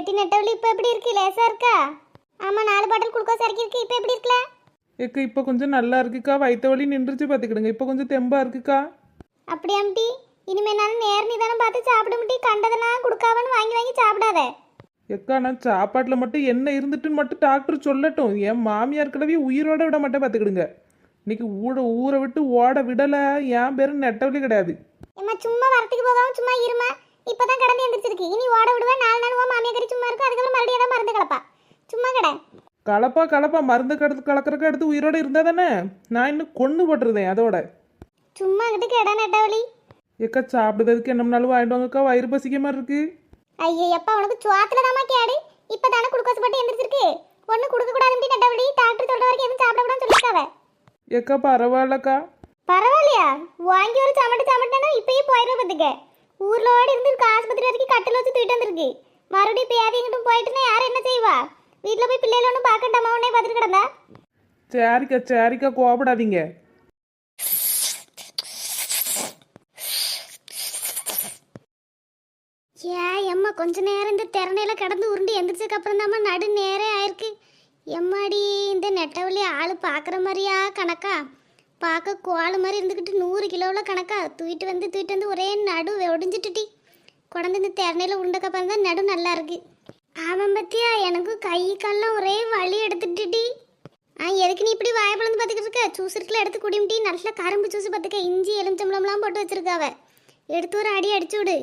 எட்டி நெட்டவழி இப்போ எப்படி இருக்கு லேசா இருக்கா ஆமா நாலு பாட்டில் குளுக்கோஸ் இறக்கி இருக்கு இப்போ எப்படி இருக்குல்ல ஏக்கா இப்போ கொஞ்சம் நல்லா இருக்குக்கா. வயிற்று வலி நின்றுச்சு பார்த்துக்கிடுங்க இப்போ கொஞ்சம் தெம்பா இருக்குக்கா. அப்படியாம்டி இனிமே நான் நேர் நிதானம் பார்த்து சாப்பிட முட்டி கண்டதெல்லாம் கொடுக்காமன்னு வாங்கி வாங்கி சாப்பிடாத. ஏக்கா நான் சாப்பாட்டில் மட்டும் என்ன இருந்துட்டுன்னு மட்டும் டாக்டர் சொல்லட்டும். என் மாமியார் கிளவி உயிரோட விட மாட்டேன் பார்த்துக்கிடுங்க இன்னைக்கு ஊட ஊரை விட்டு ஓட விடலை. என் பேரும் நெட்டவழி கிடையாது. சும்மா வரத்துக்கு போகாம சும்மா இருமா இப்பதான் கடந்து எந்திரிச்சிருக்கு. இனி ஓட விடுவா நாலு நாள் உன் மாமியா கறி சும்மா இருக்கும் அதுக்கப்புறம் மறுபடியும் தான் மருந்து கலப்பா. சும்மா கடை. கலப்பா கலப்பா மருந்து கடத்து கலக்கறக்க எடுத்து உயிரோட இருந்தா தானே? நான் இன்னும் கொண்டு போட்டுருந்தேன் அதோட. சும்மா கிட்ட கெட நெட்டவழி ஏக்கா சாப்பிடுறதுக்கு என்னம்னாலும் வாங்கிட்டு வாங்கக்கா வயிறு பசிக்க மாதிரி இருக்கு. ஐயே அப்பா உனக்கு சுவாத்துல தாமா கேடு. இப்பதானே குளுக்கோஸ் போட்டு எந்திரிச்சிருக்கு. ஒண்ணு கொடுக்க கூடாதுன்னு நெட்டவழி டாக்டர் சொல்ற வரைக்கும் எதுவும் சாப்பிட கூடாதுன்னு சொல்லிருக்காவ ஏக்கா பரவாயில்லக்கா. பரவாயில்லையா? வாங்கி ஒரு சமட்டு சமட்டனா இப்பயே போயிடுற பத்துக்க. ஊர்ல ஓடி இருந்து ஆஸ்பத்திரி வரைக்கும் கட்டில் வச்சு தூக்கிட்டு வந்திருக்கு. மறுபடியும் இப்போ யாரும் எங்கிட்டும் போயிட்டுனா யார் என்ன செய்வா? வீட்டில் போய் பிள்ளைகள் ஒன்றும் பார்க்கண்டாமா? உடனே பார்த்துட்டு கிடந்தா? சரிக்கா சரிக்கா கோபப்படாதீங்க. ஏ எம்மா கொஞ்ச நேரம் இந்த திறனையில கடந்து உருண்டு எந்திரிச்சதுக்கு அப்புறம் தாம்மா நடு நேரே ஆயிருக்கு. எம்மாடி இந்த நெட்டவழி ஆள் பார்க்குற மாதிரியா கணக்கா? பார்க்க கோழு மாதிரி இருந்துக்கிட்டு நூறு கிலோவில் கணக்கா. தூக்கிட்டு வந்து தூக்கிட்டு வந்து ஒரே நடு ஒடிஞ்சிட்டுட்டி குழந்தை இந்த திறனையில் உருண்டக்கப்புறம் பார்த்தா நடு நல்லா இருக்கு. ஆமாம் பத்தியா எனக்கும் கை கால்லாம் ஒரே வலி எடுத்துட்டுட்டி ஆ எதுக்கு நீ இப்படி வாய பிளந்து பார்த்துக்கிட்டு இருக்க? ஜூஸ் இருக்குல்ல எடுத்து குடிமுட்டி நல்ல கரும்பு ஜூஸ் பார்த்துக்க. இஞ்சி எலுமிச்சம்பளம்லாம் போட்டு வச்சிருக்காவ எடுத்து ஒரு அடி அடிச்சு விடு.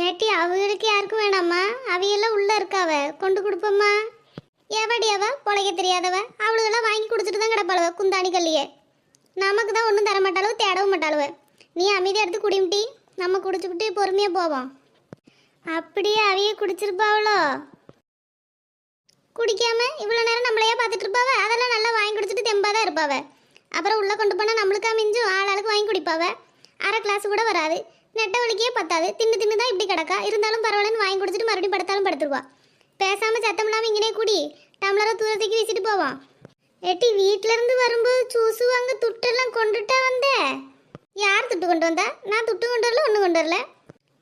ஏட்டி அவங்களுக்கு யாருக்கும் வேணாம்மா. அவையெல்லாம் உள்ளே இருக்காவ கொண்டு கொடுப்போம்மா. எவடி அவ? பொழைக்க தெரியாதவ. அவளுக்கெல்லாம் வாங்கி கொடுத்துட்டு தான் கிடப்பாளவ குந்தாணி கல்லியை. நமக்கு தான் ஒன்றும் தர மாட்டாளுவ தேடவும் மாட்டாளவு. நீ அமைதியாக எடுத்து குடிமுட்டி நம்ம குடிச்சுக்கிட்டு பொறுமையாக போவோம். அப்படியே அவையே குடிச்சிருப்பாவளோ? குடிக்காம இவ்வளோ நேரம் நம்மளையே பார்த்துட்டு இருப்பாவ? அதெல்லாம் நல்லா வாங்கி குடிச்சிட்டு தெம்பாக தான் இருப்பாவ. அப்புறம் உள்ளே கொண்டு போனால் நம்மளுக்கா மிஞ்சும் ஆளாளுக்கு வாங்கி குடிப்பாவ. அரை கிளாஸ் கூட வராது. நெட்ட வலிக்கே பத்தாது. தின்னு தின்னு தான் இப்படி கிடக்கா. இருந்தாலும் பரவாயில்லன்னு வாங்கி குடிச்சிட்டு மறுபடியும் படுத்தாலும் படுத்துருவா. பேசாமல் சத்தம் இல்லாமல் இங்கனே குடி. டம்ளரை தூரத்துக்கு வீசிட்டு போவான் ஏட்டி வீட்ல இருந்து வரும்போது சூசு அங்கே துட்டெல்லாம் கொண்டுட்டா வந்த? யார் துட்டு கொண்டு வந்தா? நான் துட்டு கொண்டு வரல ஒன்று கொண்டு வரல.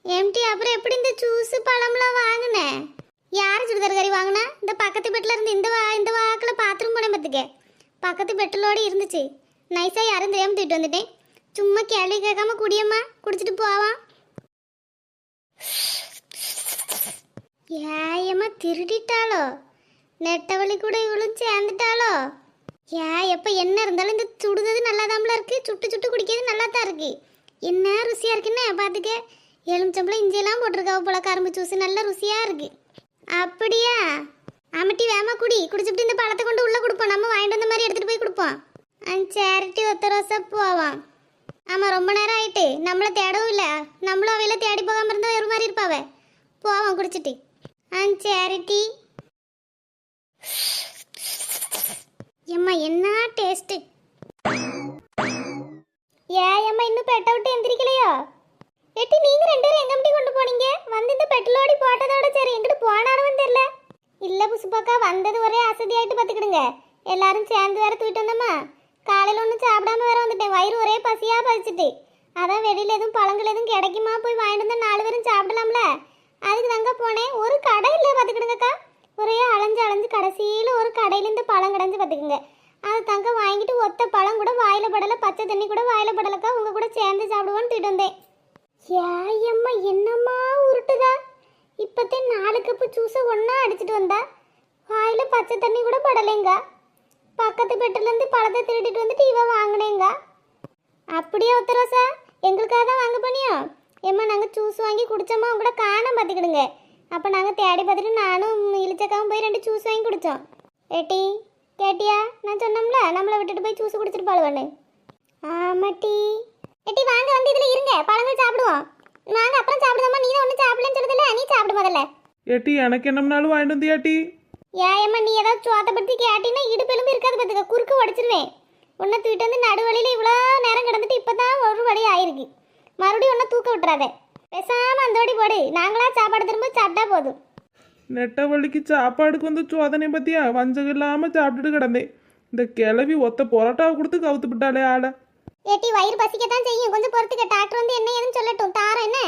எம்டி அப்புறம் எப்படி இந்த ஜூஸ் பழம்லாம் வாங்கினேன் யார் சுடிதார் கறி வாங்கினா? இந்த பக்கத்து பெட்டில் இருந்து இந்த வா இந்த வாக்கில் பாத்ரூம் போனேன் பார்த்துக்க பக்கத்து பெட்டிலோடு இருந்துச்சு. நைஸாக யாரும் தெரியாமல் தூக்கிட்டு வந்துட்டேன். சும்மா கேள்வி கேட்காம குடியம்மா குடிச்சிட்டு போவான். ஏயம்மா திருடிட்டாளோ? நெட்டவழி கூட இவளும் சேர்ந்துட்டாளோ? ஏ எப்போ என்ன இருந்தாலும் இந்த சுடுதது நல்லா இருக்கு? சுட்டு சுட்டு குடிக்கிறது நல்லா தான் இருக்கு. என்ன ருசியாக இருக்குன்னு பார்த்துக்க எலுமிச்சம்பளம் இஞ்சியெல்லாம் போட்டிருக்காவ போல கரும்பு ஜூஸ் நல்ல ருசியாக இருக்கு. அப்படியா? ஆமட்டி வேமா குடி. குடிச்சுட்டு இந்த பழத்தை கொண்டு உள்ளே கொடுப்போம். நம்ம வாங்கிட்டு வந்த மாதிரி எடுத்துகிட்டு போய் கொடுப்போம். ஆ சேரிட்டி ஒத்த ரோசா போவான். ஆமாம் ரொம்ப நேரம் ஆயிட்டு. நம்மளை தேடவும் இல்லை. நம்மளும் அவையில தேடி போகாமல் இருந்தால் ஒரு மாதிரி இருப்பாவே. போவான் குடிச்சிட்டு. ஆ சேரிட்டி எம்மா என்ன டேஸ்ட்டு ஏ எம்மா இன்னும் பெட்டை விட்டு எந்திரிக்கலையோ எட்டி நீங்க ரெண்டு பேரும் எங்க அப்படி கொண்டு போனீங்க வந்து இந்த பெட்லோடி போட்டதோட சரி எங்கிட்டு போனாலும் தெரியல இல்ல புசுப்பாக்கா வந்தது ஒரே அசதியாயிட்டு பாத்துக்கிடுங்க எல்லாரும் சேர்ந்து வேற தூக்கிட்டு வந்தோமா காலையில் ஒன்றும் சாப்பிடாம வேற வந்துட்டேன். வயிறு ஒரே பசியாக பசிச்சுட்டு. அதான் வெளியில் எதுவும் பழங்கள் எதுவும் கிடைக்குமா போய் வாங்கிட்டு வந்தால் நாலு பேரும் சாப்பிடலாம்ல. அதுக்கு தாங்க போனேன். ஒரு கடை இல்லை பார்த்துக்கிடுங்கக்கா. ஒரே அலைஞ்சு அலைஞ்சு கடைசியில் ஒரு கடையிலேருந்து பழம் கிடஞ்சு பார்த்துக்குங்க. அது தங்க வாங்கிட்டு ஒத்த பழம் கூட வாயில படலை பச்சை தண்ணி கூட வாயில படலைக்கா. உங்கள் கூட சேர்ந்து சாப்பிடுவோன்னு திட்டு வந்தேன். ஏயம்மா என்னம்மா உருட்டுதா? இப்போத்தே நாலு கப்பு ஜூஸை ஒன்றா அடிச்சிட்டு வந்தா? வாயில பச்சை தண்ணி கூட படலைங்க. பக்கத்து பெட்டிலேருந்து பழத்தை திருடிட்டு வந்துட்டு இவ வாங்கினேங்க. அப்படியே ஒத்தரோசா எங்களுக்காக தான் வாங்க போனியோ? ஏம்மா நாங்கள் ஜூஸ் வாங்கி குடிச்சோமா? உங்க கூட காண பார்த்துக்கிடுங்க. அப்போ நாங்கள் தேடி பார்த்துட்டு நானும் இளிச்சக்காவும் போய் ரெண்டு ஜூஸ் வாங்கி குடித்தோம் ஏட்டி கேட்டியா? நான் சொன்னோம்ல நம்மளை விட்டுட்டு போய் ஜூஸ் குடிச்சிட்டு பாழுவானு ஆமாட்டி. ஏட்டி வாங்க வந்து இதில் இருங்க. பழங்கள் சாப்பிடுவோம். வாங்க அப்புறம் சாப்பிடுவோமா நீ ஒன்றும் சாப்பிடலன்னு சொல்லுதில்ல நீ சாப்பிடு முதல்ல. ஏட்டி எனக்கு என்னம்னாலும் வாங்கிட்டு வந்தியாட்டி ஏயம்மா நீ ஏதாவது சோத்தப்படுத்தி கேட்டீங்கன்னா இடுப்பெலும்பு இருக்காது பார்த்துக்க குறுக்கு உடச்சிருவேன் உன்னை தூக்கிட்டு வந்து நடுவழியில் இவ்வளோ நேரம் கிடந்துட்டு இப்போ தான் ஒரு வழி ஆயிருக்கு. மறுபடியும் உன்னை தூக்க விட்டுறாத. பேசாமல் அந்த வழி போடு. நாங்களா சாப்பாடு திரும்ப சாப்பிட்டா போதும். நெட்டவள்ளிக்கு சாப்பாடுக்கு வந்து சோதனை பத்தியா? வஞ்சகம் இல்லாம சாப்பிட்டுட்டு கிடந்தேன். இந்த கிளவி ஒத்த பொரோட்டாவை கொடுத்து கவுத்து விட்டாளே ஆளை. ஏட்டி வயிறு பசிக்கத்தான் செய்யும். கொஞ்சம் பொறுத்துக்க. டாக்டர் வந்து என்ன ஏதுன்னு சொல்லட்டும். தாரம் என்ன?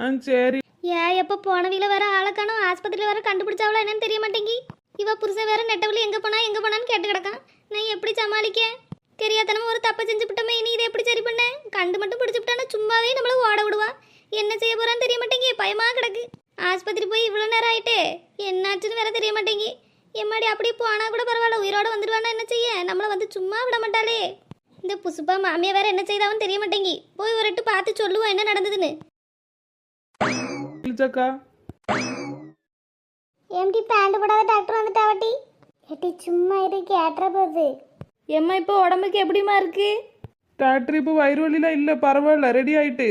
ஆ சரி. ஏ எப்போ போனவில வேற ஆளை காணோம். ஆஸ்பத்திரியில் வேற கண்டுபிடிச்சாவளா என்னன்னு தெரிய மாட்டேங்கி. இவ புருஷன் வேற நெட்டவழி எங்க போனா எங்க போனான்னு கேட்டு கிடக்கான். நான் எப்படி சமாளிக்க? தெரியாதனமா ஒரு தப்பை செஞ்சு விட்டோமே இனி இதை எப்படி சரி பண்ண? கண்டு மட்டும் பிடிச்சு விட்டானா சும்மாவே நம்மள ஓட விடுவா. என்ன செய்ய போறான்னு தெரிய மாட்டேங்கி பயமா கிடக்கு. ஆஸ்பத்திரி போய் இவ்வளோ நேரம் ஆயிட்டு என்னாச்சுன்னு வேற தெரிய மாட்டேங்கி. எம்மாடி அப்படியே போனா கூட பரவாயில்ல உயிரோட வந்துடுவானா என்ன செய்ய? நம்மள வந்து சும்மா விட மாட்டாளே. இந்த புசுப்பா மாமியா வேற என்ன செய்தாவும் தெரிய மாட்டேங்கி. போய் ஒரு எட்டு பார்த்து சொல்லுவோம் என்ன நடந்ததுன்னு. எம்டி பேண்ட் போடாத டாக்டர் வந்துட்டாவட்டி. எட்டி சும்மா இரு கேட்டுற போகுது எம்மா இப்போ உடம்புக்கு எப்படிம்மா இருக்கு? டாக்டர் இப்போ வயிறு வலிலாம் இல்லை பரவாயில்ல ரெடி ஆயிட்டு.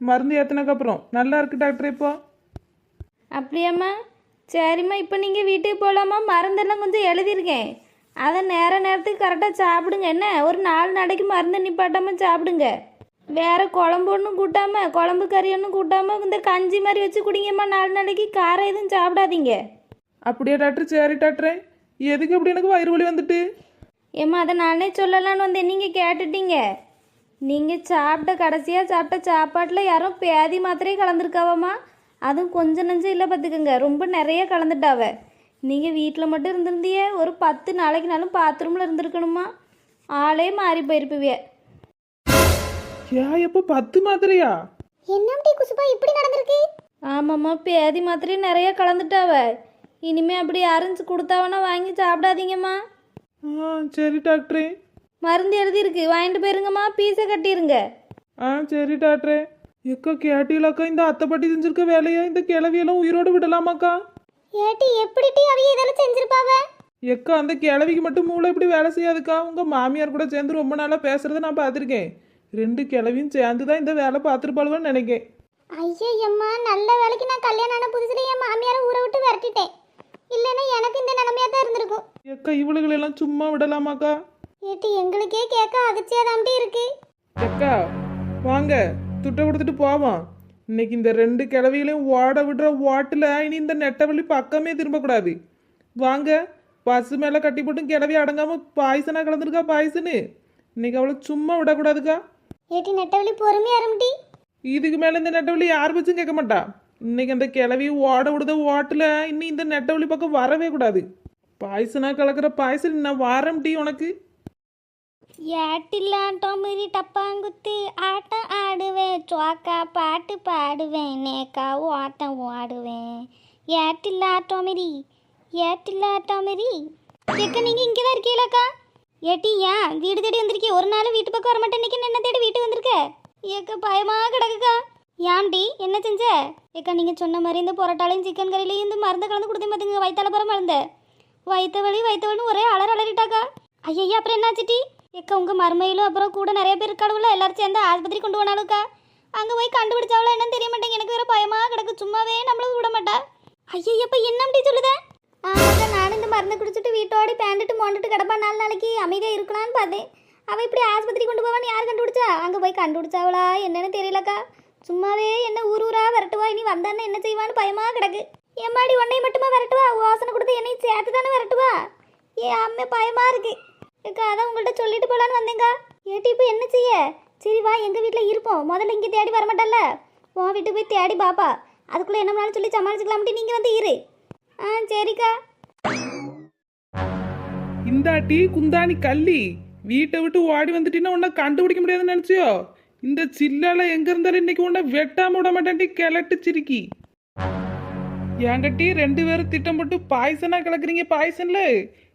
மருந்து ஏற்றினக்கப்புறம் நல்லா இருக்கு டாக்டர் இப்போ. அப்படியாம்மா. சரிம்மா இப்போ நீங்கள் வீட்டுக்கு போகலாமா மருந்தெல்லாம் கொஞ்சம் எழுதியிருக்கேன் அதை நேர நேரத்துக்கு கரெக்டாக சாப்பிடுங்க. என்ன? ஒரு நாலு நாளைக்கு மருந்து நிப்பாட்டாமல் சாப்பிடுங்க. வேற குழம்பு ஒன்றும் கூட்டாம குழம்பு கறி ஒன்றும் கூட்டாம இந்த கஞ்சி மாதிரி வச்சு குடிங்கம்மா. நாலு நாளைக்கு காரம் எதுவும் சாப்பிடாதீங்க. அப்படியே டாக்டர்? சரி டாக்டரே. எதுக்கு அப்படி எனக்கு வயிறு வலி வந்துட்டு? ஏம்மா அதை நானே சொல்லலான்னு வந்தேன். நீங்கள் கேட்டுட்டீங்க. நீங்கள் சாப்பிட்ட கடைசியாக சாப்பிட்ட சாப்பாட்டில் யாரும் பேதி மாத்திரையே கலந்துருக்காவாம்மா. அதுவும் கொஞ்சம் நஞ்சம் இல்லை பார்த்துக்கோங்க. ரொம்ப நிறைய கலந்துட்டாவ நீங்கள் வீட்டில் மட்டும் இருந்திருந்தியே ஒரு பத்து நாளைக்குனாலும் பாத்ரூமில் இருந்திருக்கணுமா ஆளே மாறி போயிருப்புவிய ஏ எப்போ பத்து மாத்திரையா? என்னம்டி குசுப்பா இப்படி நடந்திருக்கு? ஆமாம்மா பேதி மாத்திரையும் நிறைய கலந்துட்டாவ இனிமே அப்படி யாரும் கொடுத்தாவனா வாங்கி சாப்பிடாதீங்கம்மா. ஆ சரி டாக்டரே. மருந்து எழுதியிருக்கு. வாங்கிட்டு போயிருங்கம்மா. பீஸை கட்டிருங்க. ஆ சரி டாக்டரே. எக்கா கேட்டீங்களாக்கா இந்த அத்தை பாட்டி செஞ்சிருக்க வேலையா இந்த கிளவியெல்லாம் உயிரோட விடலாமாக்கா? ஏட்டி எப்படிட்டி அவிய இதெல்லாம் செஞ்சிருப்பாவ? எக்கா அந்த கிழவிக்கு மட்டும் மூளை இப்படி வேலை செய்யாதுக்கா. உங்க மாமியார் கூட சேர்ந்து ரொம்ப நாளா பேசுறத நான் பார்த்துருக்கேன். ரெண்டு கிழவியும் சேர்ந்து தான் இந்த வேலை பார்த்துருப்பாளுன்னு நினைக்கேன். ஐயம்மா நல்ல வேலைக்கு நான் கல்யாணம் ஆன புதுசுல என் மாமியாரை ஊரை விட்டு விரட்டிட்டேன். இல்லைன்னா எனக்கு இந்த நிலைமையா தான் இருந்திருக்கும். எக்கா இவளுகளெல்லாம் சும்மா விடலாமாக்கா? ஏட்டி எங்களுக்கே கேட்க அதிர்ச்சியாதாம்டி இருக்கு. எக்கா வாங்க துட்டை கொடுத்துட்டு போவோம். இன்னைக்கு இந்த ரெண்டு கிழவிகளையும் ஓட விடுற ஓட்டில் இனி இந்த நெட்டவள்ளி பக்கமே திரும்பக்கூடாது. வாங்க பஸ் மேலே கட்டி போட்டும் கிளவி அடங்காம பாய்சனா கலந்துருக்கா பாய்சனு இன்னைக்கு அவளை சும்மா விடக்கூடாதுக்கா. ஏட்டி நெட்டவழி பொறுமையா இரும்டி. இதுக்கு மேலே இந்த நெட்டவள்ளி யார் வச்சும் கேட்க மாட்டா. இன்னைக்கு அந்த கிளவி ஓட விடுத ஓட்டில் இன்னும் இந்த நெட்டவழி பக்கம் வரவே கூடாது. பாய்சனா கலக்கிற பாய்சன் நான் வாரம் டீ உனக்கு. ஏட்டில்லாட்டம் மீறி டப்பாங்குத்து ஆட்டம் ஆடுவேன். சோக்கா பாட்டு பாடுவேன். நேக்கா ஓட்டம் ஓடுவேன். ஏட்டில்லாட்டம் மீறி ஏட்டில்லாட்டம் மீறி எக்க நீங்கள் இங்கே தான் இருக்கீங்களாக்கா? ஏட்டி ஏன்? வீடு தேடி வந்திருக்கீ ஒரு நாள் வீட்டு பக்கம் வர மாட்டேன் இன்னைக்கு என்ன தேடி வீட்டுக்கு வந்திருக்க? ஏக்க பயமாக கிடக்குக்கா. ஏன்டி? என்ன செஞ்ச? ஏக்கா நீங்கள் சொன்ன மாதிரி இந்த பொரோட்டாலையும் சிக்கன் கறிலையும் இந்த மருந்து கலந்து கொடுத்தே பார்த்துங்க வயிற்றால போகிற மருந்து. வயிற்று வலி வயிற்று வலின்னு ஒரே அலர் அலறிட்டாக்கா. ஐயா அப்புறம் என்ன என்னாச்சுட்டி ஏக்கா உங்க மருமையிலும் அப்புறம் கூட நிறைய பேர் இருக்காளுல எல்லாரும் சேர்ந்து ஆஸ்பத்திரி கொண்டு போனாலுக்கா அங்கே போய் கண்டுபிடிச்சாவளா என்னன்னு தெரிய மாட்டேங்க எனக்கு வேறு பயமாக கிடக்கு சும்மாவே நம்மளும் விட மாட்டா. ஐயப்ப என்ன அப்படி சொல்லுதேன் ஆமாக்கா நானும் இந்த மருந்து குடிச்சிட்டு வீட்டோடி பேண்டுட்டு மோண்டுட்டு கிடப்பா நாலு நாளைக்கு அமைதியாக இருக்கலாம்னு பார்த்தேன். அவள் இப்படி ஆஸ்பத்திரி கொண்டு போவான்னு யார் கண்டுபிடிச்சா? அங்கே போய் கண்டுபிடிச்சாவளா என்னன்னு தெரியலக்கா. சும்மாவே என்ன ஊர் ஊரா விரட்டுவா? இனி வந்தானே என்ன செய்வான்னு பயமா கிடக்கு. எம்மாடி உன்னை மட்டுமா விரட்டுவா? வாசனை கொடுத்து என்னையும் சேர்த்து தானே விரட்டுவா? ஏ அம்மே பயமா இருக்கு. ஏக்கா அதான் உங்கள்கிட்ட சொல்லிட்டு போலான்னு வந்தேங்க. ஏட்டி இப்போ என்ன செய்ய? சரி வா எங்கள் வீட்டில் இருப்போம். முதல்ல இங்கே தேடி வர மாட்டல்ல உன் வீட்டுக்கு போய் தேடி பாப்பா. அதுக்குள்ளே என்ன சொல்லி சமாளிச்சுக்கலாம்ட்டு நீங்கள் வந்து இரு. ஆ சரிக்கா. இந்தாட்டி குந்தாணி கள்ளி. வீட்டை விட்டு ஓடி வந்துட்டீங்கன்னா உன்னை கண்டுபிடிக்க முடியாதுன்னு நினைச்சியோ? இந்த சில்லால எங்க இருந்தாலும் இன்னைக்கு உன்னை வெட்டாம விட மாட்டேன்டி கிளட்டு சிரிக்கி என்கிட்டயும் ரெண்டு பேரும் திட்டம் போட்டு பாய்சனா கலக்குறீங்க பாய்சன்ல?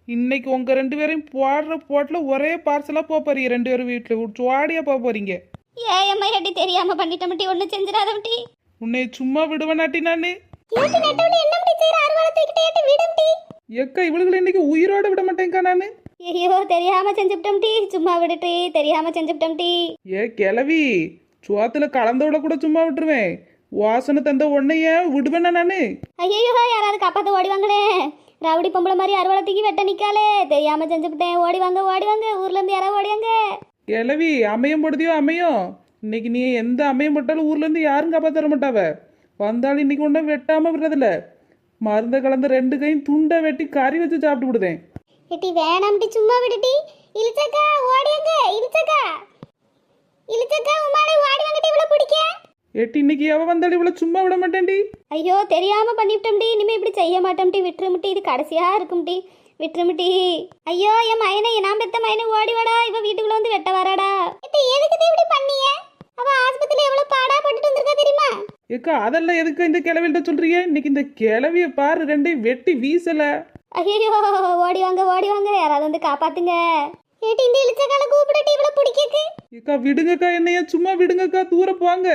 இன்னைக்கு உங்க ரெண்டு பேரையும் போடுற போட்டுல ஒரே பார்சலா போக போறீங்க ரெண்டு பேரும் வீட்டுல. சுவாடியா போக போறீங்க. ஏ அம்மா ஏட்டி தெரியாமல் பண்ணிட்டமட்டி ஒன்றும் செஞ்சிடாதமட்டி உன்னை சும்மா விடுவேனாட்டி நானு. ஏட்டி என்ன தூக்கிட்டு விடம்டி எக்கா இவளுகளை இன்னைக்கு உயிரோட விட மாட்டேங்க்கா நானு. ஐயோ தெரியாமல் செஞ்சுவிட்டோம்டி சும்மா விடுட்டி தெரியாமல் செஞ்சுவிட்டோம்டி ஏ கிளவி சுவாத்துல கலந்த விட கூட சும்மா விட்டுருவேன். வாசனை தந்த உன்னைய விடுவேனா நானு? ஐயோ யாராவது காப்பாற்ற ஓடி வாங்களே. ரவுடி பொம்பளை மாதிரி அறுவாலை தூக்கி வெட்ட நிற்காலே தெரியாமல் செஞ்சுவிட்டேன் ஓடி வாங்க ஓடி வாங்க ஊர்லேருந்து யாராவது ஓடி வாங்க. கிளவி அமையம் போடுதியோ அமையும்? இன்னைக்கு நீ எந்த அமையம் போட்டாலும் ஊர்ல இருந்து யாரும் காப்பாத்த தர மாட்டாவ. வந்தாலும் இன்னைக்கு ஒன்றும் வெட்டாம விடுறதில்ல. மருந்த கலந்த ரெண்டு கையும் துண்டை வெட்டி கறி வச்சு சாப்பிட்டு விடுதேன். ஏட்டி வேணாம்டி சும்மா விடுடி. இழுச்சக்கா ஓடியாங்க இழுச்சக்கா. இழுச்சக்கா உமாலை ஓடி வாங்கிட்டு இவ்வளோ பிடிக்க. ஏட்டி இன்னைக்கு எவ வந்தாலும் இவ்வளோ சும்மா விட மாட்டேன்டி. ஐயோ தெரியாம பண்ணிவிட்டோம்டி. இனிமே இப்படி செய்ய மாட்டோம்டி. விட்டுருமுட்டி இது கடைசியா இருக்கும்டி. விட்டுருமுட்டி. ஐயோ என் மயனை நான் பெத்த மயனை ஓடி வாடா. இவ வீட்டுக்குள்ள வந்து வெட்ட வராடா. எதுக்கு இப்படி பண்ணிய? அவ ஆஸ்பத்திரியில எவ்வளவு பாடா பட்டுட்டு வந்திருக்கா தெரியுமா? ஏக்கா அதெல்லாம் எதுக்கு இந்த கிளவில்கிட்ட சொல்றீங்க? இன்னைக்கு இந்த கிளவிய பாரு ரெண்டையும் வெட்டி வீசல. ஐயோ ஓடி வாங்க ஓடி வாங்க. யாராவது வந்து காப்பாத்துங்க. ஏட்டி இந்த இழுச்சக்கால கூப்பிடட்டி இவ்வளவு பிடிக்கக்கு ஏக்கா விடுங்கக்கா என்னையா சும்மா விடுங்கக்கா தூர போங்க.